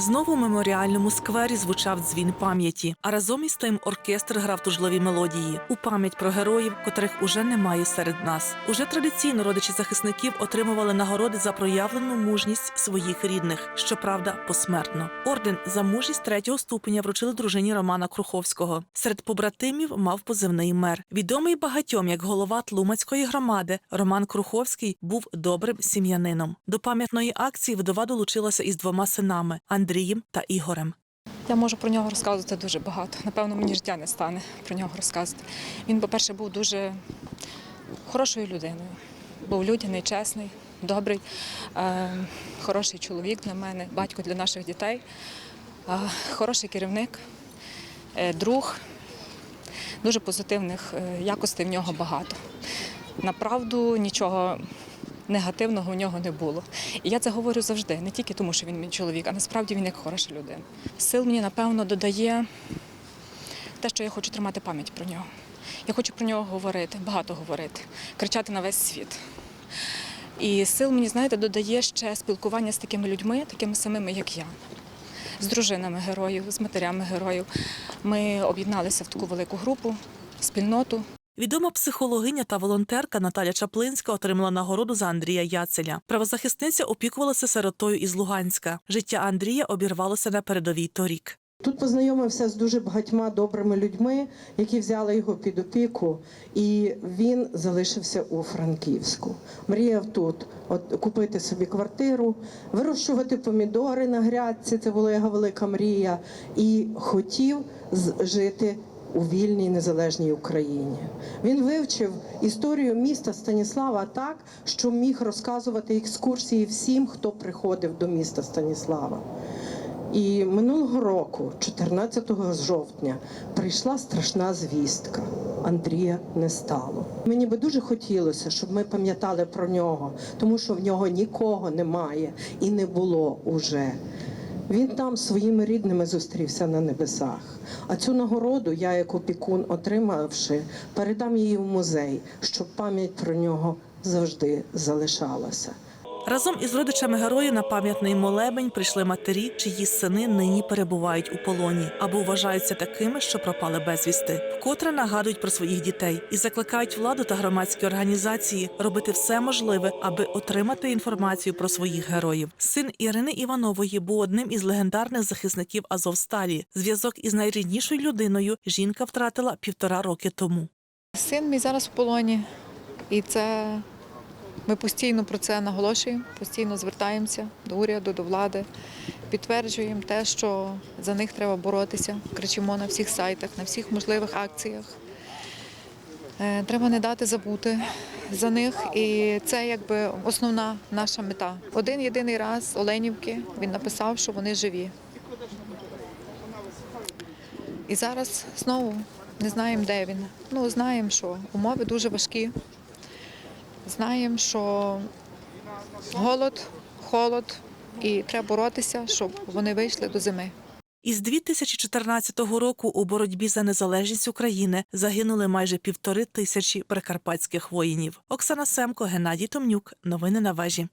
Знову у меморіальному сквері звучав дзвін пам'яті, а разом із тим оркестр грав тужливі мелодії у пам'ять про героїв, котрих уже немає серед нас. Уже традиційно родичі захисників отримували нагороди за проявлену мужність своїх рідних, щоправда, посмертно. Орден за мужність третього ступеня вручили дружині Романа Круховського. Серед побратимів мав позивний мер. Відомий багатьом як голова Тлумацької громади, Роман Круховський був добрим сім'янином. До пам'ятної акції вдова долучилася із двома синами Андрієм та Ігорем. Я можу про нього розказувати дуже багато. Напевно, мені життя не стане про нього розказувати. Він, по-перше, був дуже хорошою людиною. Був людяний, чесний, добрий, е, хороший чоловік для мене, батько для наших дітей, е, хороший керівник, е, друг. Дуже позитивних якостей в нього багато. Направду нічого негативного у нього не було. І я це говорю завжди, не тільки тому, що він мій чоловік, а насправді він як хороша людина. Сил мені, напевно, додає те, що я хочу тримати пам'ять про нього. Я хочу про нього говорити, багато говорити, кричати на весь світ. І сил мені, знаєте, додає ще спілкування з такими людьми, такими самими, як я, з дружинами героїв, з матерями героїв. Ми об'єдналися в таку велику групу, спільноту. Відома психологиня та волонтерка Наталя Чаплинська отримала нагороду за Андрія Яцеля. Правозахисниця опікувалася сиротою із Луганська. Життя Андрія обірвалося на передовій торік. Тут познайомився з дуже багатьма добрими людьми, які взяли його під опіку, і він залишився у Франківську. Мріяв тут от, купити собі квартиру, вирощувати помідори на грядці. Це була його велика мрія, і хотів жити у вільній незалежній Україні. Він вивчив історію міста Станіслава так, що міг розказувати екскурсії всім, хто приходив до міста Станіслава. І минулого року, 14 жовтня, прийшла страшна звістка. Андрія не стало. Мені би дуже хотілося, щоб ми пам'ятали про нього, тому що в нього нікого немає і не було уже. Він там своїми рідними зустрівся на небесах. А цю нагороду я, як опікун, отримавши, передам її в музей, щоб пам'ять про нього завжди залишалася. Разом із родичами героїв на пам'ятний молебень прийшли матері, чиї сини нині перебувають у полоні або вважаються такими, що пропали безвісти. Вкотре нагадують про своїх дітей і закликають владу та громадські організації робити все можливе, аби отримати інформацію про своїх героїв. Син Ірини Іванової був одним із легендарних захисників Азовсталі. Зв'язок із найріднішою людиною жінка втратила півтора роки тому. Син мій зараз в полоні, і це ми постійно про це наголошуємо, постійно звертаємося до уряду, до влади, підтверджуємо те, що за них треба боротися. Кричимо на всіх сайтах, на всіх можливих акціях. Е, Треба не дати забути за них, і це якби основна наша мета. Один єдиний раз Оленівки він написав, що вони живі. І зараз знову не знаємо, де він. Ну, знаємо, що умови дуже важкі. Знаємо, що голод, холод, і треба боротися, щоб вони вийшли до зими. Із 2014 року у боротьбі за незалежність України загинули майже півтори тисячі прикарпатських воїнів. Оксана Семко, Геннадій Томнюк. Новини на вежі.